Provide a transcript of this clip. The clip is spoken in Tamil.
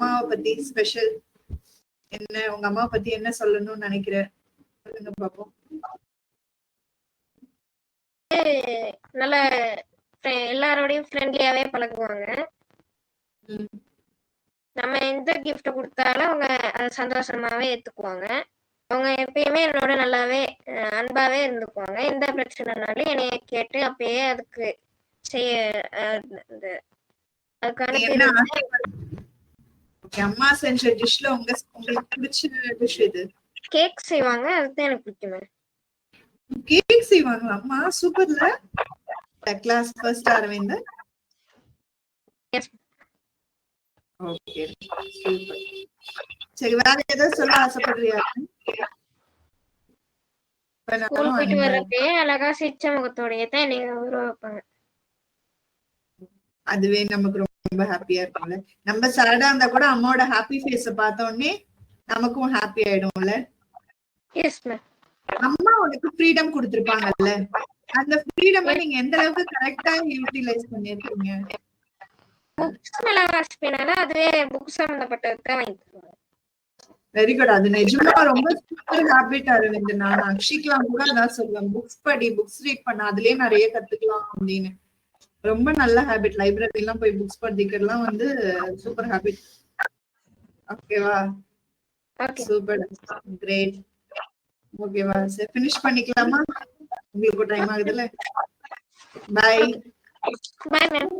அம்மாவை பத்தி ஸ்பெஷல் என்ன உங்க அம்மாவை பத்தி என்ன சொல்லணும்னு நினைக்கிற சொல்லுங்க பாப்போம். நல்ல எல்லாரோடையும் ஃப்ரெண்ட்லியாவே பழகுவாங்க. நம்ம எந்த gift கொடுத்தாலும் அவங்க அதை சந்தோஷமாவே ஏத்துக்குவாங்க. அவங்க எப்பயுமே என்னோட நல்லாவே அன்பாவே இருந்துக்குவாங்க. எந்த பிரச்சனைனாலும் என்னைய கேட்டு அப்பயே அதுக்கு செய்ய அதுக்கான என்ன Okay, அம்மா செஞ்ச டிஷ்ல உங்க உங்களுக்கு பிடிச்ச டிஷ் இது கேக் செய்வாங்க அதுதான் எனக்கு பிடிக்குமே. கேக் செய்வாங்களா? அம்மா சூப்பர்ல class first Aravind. Okay super சரி வேற ஏதாவது சொல்ல ஆசைப்படுறியா? ஸ்கூல் போயிட்டு வர்றப்பயே அழகா சிரிச்ச முகத்தோடயே தான் நீங்க உருவ வைப்பாங்க. அதுவே நமக்கு ரொம்ப ஹாப்பியா இருக்கும்ல நம்ம சேடா இருந்தா கூட அம்மாவோட ஹாப்பி ஃபேஸ பார்த்த உடனே நமக்கும் ஹாப்பி ஆயிடும்ல அம்மா உனக்கு ஃப்ரீடம் கொடுத்திருப்பாங்கல்ல. அந்த ஃப்ரீடம் நீங்க எந்த அளவுக்கு கரெக்டா யூட்டிலைஸ் பண்ணிருக்கீங்க? புக்ஸ் நல்லா வாசிப்பேனால அதுவே புக் வெரி குட் அது நிஜமா ரொம்ப சூப்பர் ஹாபிட் அரவிந்த் நான் அக்ஷிக்கலாம் கூட அதான் சொல்லுவேன். புக்ஸ் படி புக்ஸ் ரீட் பண்ண அதுலயே நிறைய கத்துக்கலாம் அப்படின்னு. ரொம்ப நல்ல ஹாபிட் லைப்ரரி எல்லாம் போய் புக்ஸ் படிக்கிறதுலாம் வந்து சூப்பர் ஹாபிட் ஓகேவா ஓகே சூப்பர் கிரேட் ஓகேவா சரி ஃபினிஷ் பண்ணிக்கலாமா? உங்களுக்கு டைம் ஆகுதுல்ல பை பாய் மேம்